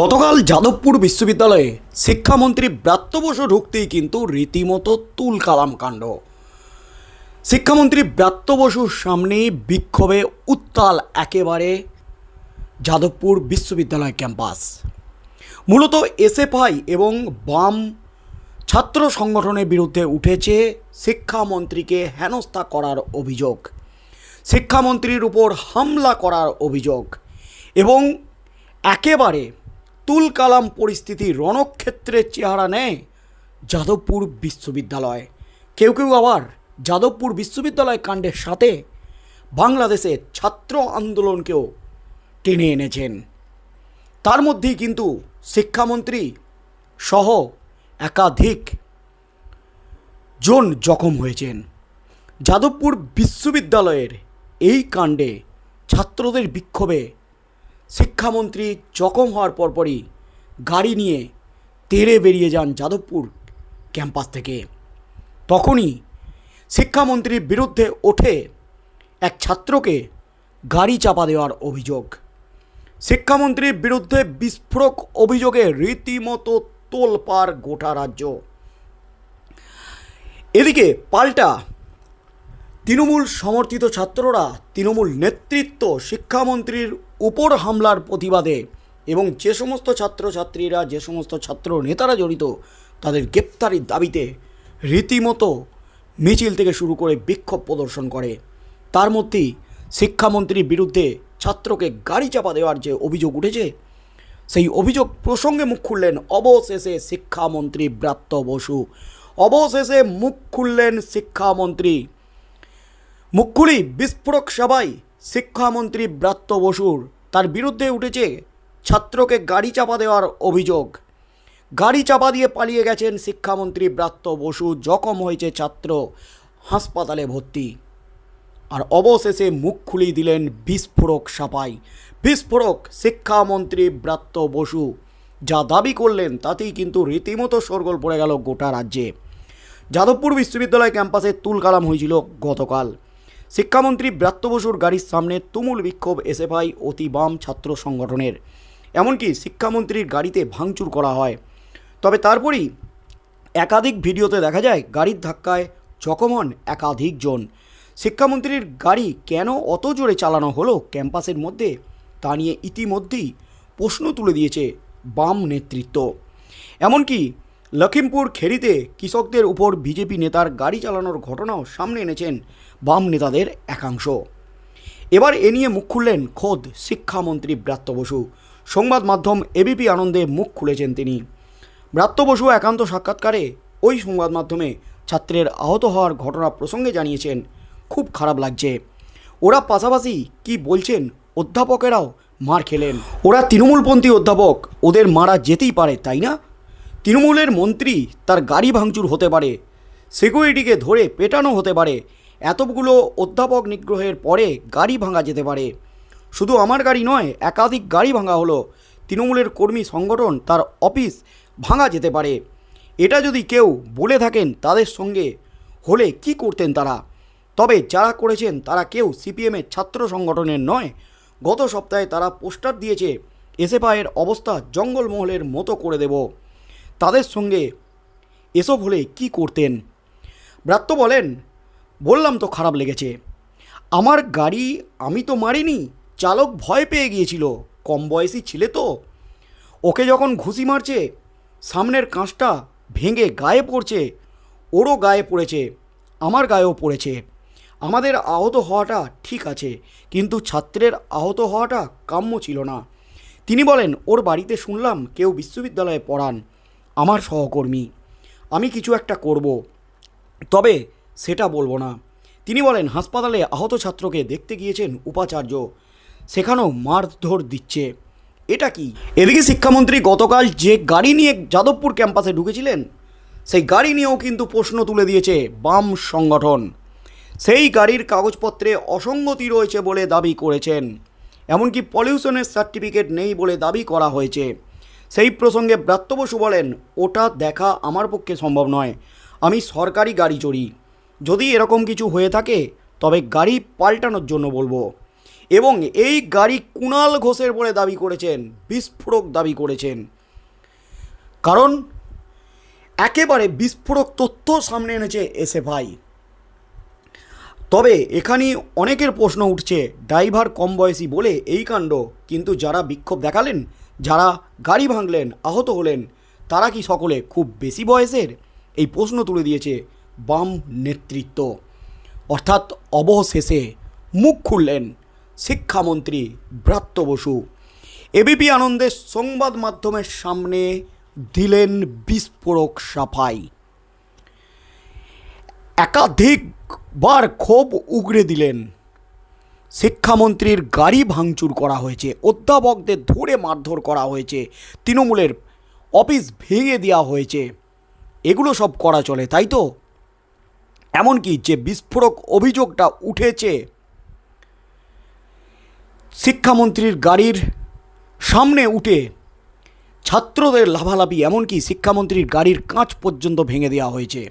গতকাল যাদবপুর বিশ্ববিদ্যালয়ে শিক্ষামন্ত্রী ব্রাত্য বসু ঢুকতেই কিন্তু রীতিমতো তুল কালাম কাণ্ড। শিক্ষামন্ত্রী ব্রাত্য বসুর সামনে বিক্ষোভে উত্তাল একেবারে যাদবপুর বিশ্ববিদ্যালয় ক্যাম্পাস। মূলত এসএফআই এবং বাম ছাত্র সংগঠনের বিরুদ্ধে উঠেছে শিক্ষামন্ত্রীকে হেনস্থা করার অভিযোগ, শিক্ষামন্ত্রীর উপর হামলা করার অভিযোগ এবং একেবারে তুলকালাম পরিস্থিতি রণক্ষেত্রের চেহারা নেয় যাদবপুর বিশ্ববিদ্যালয়। কেউ কেউ আবার যাদবপুর বিশ্ববিদ্যালয় কাণ্ডের সাথে বাংলাদেশের ছাত্র আন্দোলনকেও টেনে এনেছেন। তার মধ্যেই কিন্তু শিক্ষামন্ত্রী সহ একাধিক জন জখম হয়েছেন। যাদবপুর বিশ্ববিদ্যালয়ের এই কাণ্ডে ছাত্রদের বিক্ষোভে শিক্ষামন্ত্রী জখম হওয়ার পরপরই গাড়ি নিয়ে তেড়ে বেরিয়ে যান যাদবপুর ক্যাম্পাস থেকে। তখনই শিক্ষামন্ত্রীর বিরুদ্ধে ওঠে এক ছাত্রকে গাড়ি চাপা দেওয়ার অভিযোগ। শিক্ষামন্ত্রীর বিরুদ্ধে বিস্ফোরক অভিযোগে রীতিমতো তোলপাড় গোটা রাজ্য। এদিকে পাল্টা তৃণমূল সমর্থিত ছাত্ররা তৃণমূল নেতৃত্ব শিক্ষামন্ত্রীর উপর হামলার প্রতিবাদে এবং যে সমস্ত ছাত্রছাত্রীরা, যে সমস্ত ছাত্র নেতারা জড়িত, তাদের গ্রেপ্তারির দাবিতে রীতিমতো মিছিল থেকে শুরু করে বিক্ষোভ প্রদর্শন করে। তার মধ্যেই শিক্ষামন্ত্রীর বিরুদ্ধে ছাত্রকে গাড়ি চাপা দেওয়ার যে অভিযোগ উঠেছে, সেই অভিযোগ প্রসঙ্গে মুখ খুললেন অবশেষে শিক্ষামন্ত্রী ব্রাত্য বসু। অবশেষে মুখ খুললেন শিক্ষামন্ত্রী মুখগুলি বিস্ফোরক সভায় শিক্ষামন্ত্রী ব্রাত্য বসুর তার বিরুদ্ধে উঠেছে ছাত্রকে গাড়ি চাপা দেওয়ার অভিযোগ। গাড়ি চাপা দিয়ে পালিয়ে গেছেন শিক্ষামন্ত্রী ব্রাত্য বসু, জখম হয়েছে ছাত্র, হাসপাতালে ভর্তি। আর অবশেষে মুখ খুলিয়ে দিলেন বিস্ফোরক সাপাই বিস্ফোরক শিক্ষামন্ত্রী ব্রাত্য বসু যা দাবি করলেন তাতেই কিন্তু রীতিমতো সরগোল পড়ে গেল গোটা রাজ্যে। যাদবপুর বিশ্ববিদ্যালয় ক্যাম্পাসে তুলকালাম হয়েছিল গতকাল। শিক্ষামন্ত্রী ব্রাত্য বসুর গাড়ির সামনে তুমুল বিক্ষোভ এসএফআই অতি বাম ছাত্র সংগঠনের। এমনকি শিক্ষামন্ত্রীর গাড়িতে ভাঙচুর করা হয়। তবে তারপরই একাধিক ভিডিওতে দেখা যায়, গাড়ির ধাক্কায় জখম হন একাধিক জন শিক্ষামন্ত্রীর গাড়ি কেন অত জোরে চালানো হলো ক্যাম্পাসের মধ্যে, তা নিয়ে ইতিমধ্যেই প্রশ্ন তুলে দিয়েছে বাম নেতৃত্ব। এমনকি লখিমপুর খেরিতে কৃষকদের উপর বিজেপি নেতার গাড়ি চালানোর ঘটনাও সামনে এনেছেন বাম নেতাদের একাংশ। এবার এ নিয়ে মুখ খুললেন খোদ শিক্ষামন্ত্রী ব্রাত্য বসু। সংবাদ মাধ্যম এবিপি আনন্দে মুখ খুলেছেন তিনি। ব্রাত্য বসু একান্ত সাক্ষাৎকারে ওই সংবাদ মাধ্যমে ছাত্রের আহত হওয়ার ঘটনা প্রসঙ্গে জানিয়েছেন, খুব খারাপ লাগছে। ওরা পাশাপাশি কি বলছেন অধ্যাপকেরাও মার খেলেন। ওরা তৃণমূলপন্থী অধ্যাপক, ওদের মারা যেতেই পারে, তাই না? তৃণমূলের মন্ত্রী তার গাড়ি ভাঙচুর হতে পারে সিকিউরিটিকে ধরে পেটানো হতে পারে, এতগুলো অধ্যাপক নিগ্রহের পরে গাড়ি ভাঙা যেতে পারে। শুধু আমার গাড়ি নয়, একাধিক গাড়ি ভাঙা হলো। তৃণমূলের কর্মী সংগঠন তার অফিস ভাঙা যেতে পারে। এটা যদি কেউ বলে থাকেন তাদের সঙ্গে, হলে কি করতেন তারা? তবে যারা করেছেন তারা কেউ সিপিএমের ছাত্র সংগঠনের নয়। গত সপ্তাহে তারা পোস্টার দিয়েছে, এসএফআইয়ের অবস্থা জঙ্গলমহলের মতো করে দেব। তাদের সঙ্গে এসব হলে কি করতেন? ব্রাত্য বলেন, বললাম তো খারাপ লেগেছে। আমার গাড়ি আমি তো মারিনি, চালক ভয় পেয়ে গিয়েছিল, কম বয়সী ছিলে তো। ওকে যখন ঘুষি মারছে, সামনের কাঁচটা ভেঙে গায়ে পড়ছে, ওরও গায়ে পড়েছে, আমার গায়েও পড়েছে। আমাদের আহত হওয়াটা ঠিক আছে, কিন্তু ছাত্রের আহত হওয়াটা কাম্য ছিল না। তিনি বলেন, ওর বাড়িতে শুনলাম কেউ বিশ্ববিদ্যালয়ে পড়ান আমার সহকর্মী। আমি কিছু একটা করব। তবে সেটা বলব না। তিনি বলেন, হাসপাতালে আহত ছাত্রকে দেখতে গিয়েছেন উপাচার্য। সেখানেও মারধর দিচ্ছে। এটা কি? এদিকে শিক্ষামন্ত্রী গতকাল যে গাড়ি নিয়ে যাদবপুর ক্যাম্পাসে ঢুকেছিলেন, সেই গাড়ি নিয়েও কিন্তু প্রশ্ন তুলে দিয়েছে বাম সংগঠন। সেই গাড়ির কাগজপত্রে অসঙ্গতি রয়েছে বলে দাবি করেছেন। এমনকি পলিউশনের সার্টিফিকেট নেই বলে দাবি করা হয়েছে। সেই প্রসঙ্গে ব্রাত্য বসু বলেন, ওটা দেখা আমার পক্ষে সম্ভব নয়। আমি সরকারি গাড়ি চড়ি। যদি এরকম কিছু হয়ে থাকে, তবে গাড়ি পাল্টানোর জন্য বলব। এবং এই গাড়ি কুণাল ঘোষের বলে দাবি করেছেন, বিস্ফোরক দাবি করেছেন। কারণ, একেবারে বিস্ফোরক তথ্য সামনে এনেছে এসএফআই। তবে এখানে অনেকের প্রশ্ন উঠছে, ড্রাইভার কম বয়সী বলে এই কাণ্ড, কিন্তু যারা বিক্ষোভ দেখালেন যারা গাড়ি ভাঙলেন, আহত হলেন, তারা কি সকলে খুব বেশি বয়সের? এই প্রশ্ন তুলে দিয়েছে বাম নেতৃত্ব। অর্থাৎ অবশেষে মুখ খুললেন শিক্ষামন্ত্রী ব্রাত্য বসু। এবিপি আনন্দের সংবাদ মাধ্যমের সামনে দিলেন বিস্ফোরক সাফাই। একাধিকবার ক্ষোভ উগরে দিলেন শিক্ষামন্ত্রীর গাড়ি ভাঙচুর করা হয়েছে, অধ্যাপকদের ধরে মারধর করা হয়েছে, তৃণমূলের অফিস ভেঙে দেওয়া হয়েছে। এগুলো সব করা চলে, তাই তো? এমনকি যে বিস্ফোরক অভিযোগটা উঠেছে, শিক্ষামন্ত্রীর গাড়ির সামনে উঠে ছাত্রদের লাভালাভি, এমনকি শিক্ষামন্ত্রীর গাড়ির কাঁচ পর্যন্ত ভেঙে দেওয়া হয়েছে।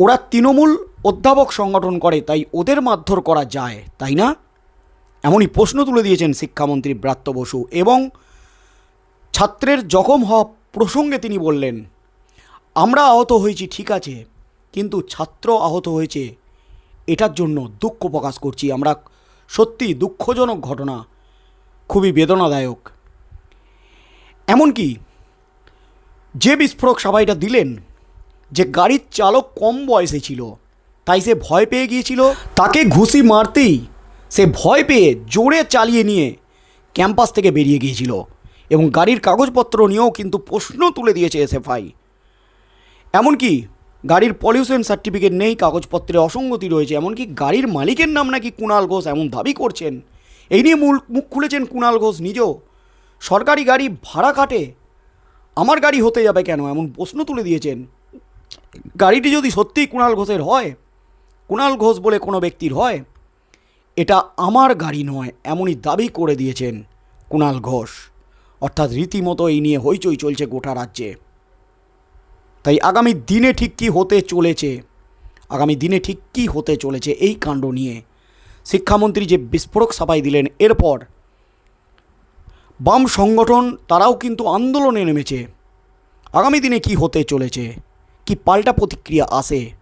ওরা তৃণমূল অধ্যাপক সংগঠন করে, তাই ওদের মারধর করা যায়, তাই না? এমনই প্রশ্ন তুলে দিয়েছেন শিক্ষামন্ত্রী ব্রাত্য বসু এবং ছাত্রের জখম হওয়া প্রসঙ্গে তিনি বললেন, আমরা আহত হয়েছি, ঠিক আছে, কিন্তু ছাত্র আহত হয়েছে, এটার জন্য দুঃখ প্রকাশ করছি। আমরা সত্যি দুঃখজনক ঘটনা, খুবই বেদনাদায়ক। এমনকি যে বিস্ফোরক সবাইটা দিলেন, যে গাড়ির চালক কম বয়সে ছিল তাই সে ভয় পেয়ে গিয়েছিল। তাকে ঘুষি মারতেই সে ভয় পেয়ে জোরে চালিয়ে নিয়ে ক্যাম্পাস থেকে বেরিয়ে গিয়েছিল এবং গাড়ির কাগজপত্র নিয়েও কিন্তু প্রশ্ন তুলে দিয়েছে এসএফআই। এমনকি গাড়ির পলিউশন সার্টিফিকেট নেই, কাগজপত্রে অসঙ্গতি রয়েছে, এমনকি গাড়ির মালিকের নাম নাকি কুণাল ঘোষ এমন দাবি করছেন। এই নিয়ে মূল মুখ খুলেছেন কুণাল ঘোষ নিজেও। সরকারি গাড়ি ভাড়া কাটে আমার গাড়ি হতে যাবে কেন? এমন প্রশ্ন তুলে দিয়েছেন। গাড়িটি যদি সত্যিই কুণাল ঘোষের হয় কুণাল ঘোষ বলে কোনো ব্যক্তির হয়? এটা আমার গাড়ি নয়, এমনই দাবি করে দিয়েছেন কুণাল ঘোষ। অর্থাৎ রীতিমতো এই নিয়ে হইচই চলছে গোটা রাজ্যে। তাই আগামী দিনে ঠিক কী হতে চলেছে? আগামী দিনে ঠিক কী হতে চলেছে এই কাণ্ড নিয়ে? শিক্ষামন্ত্রী যে বিস্ফোরক সাফাই দিলেন, এরপর বাম সংগঠন তারাও কিন্তু আন্দোলনে নেমেছে। আগামী দিনে কি হতে চলেছে? কি পাল্টা প্রতিক্রিয়া আসে?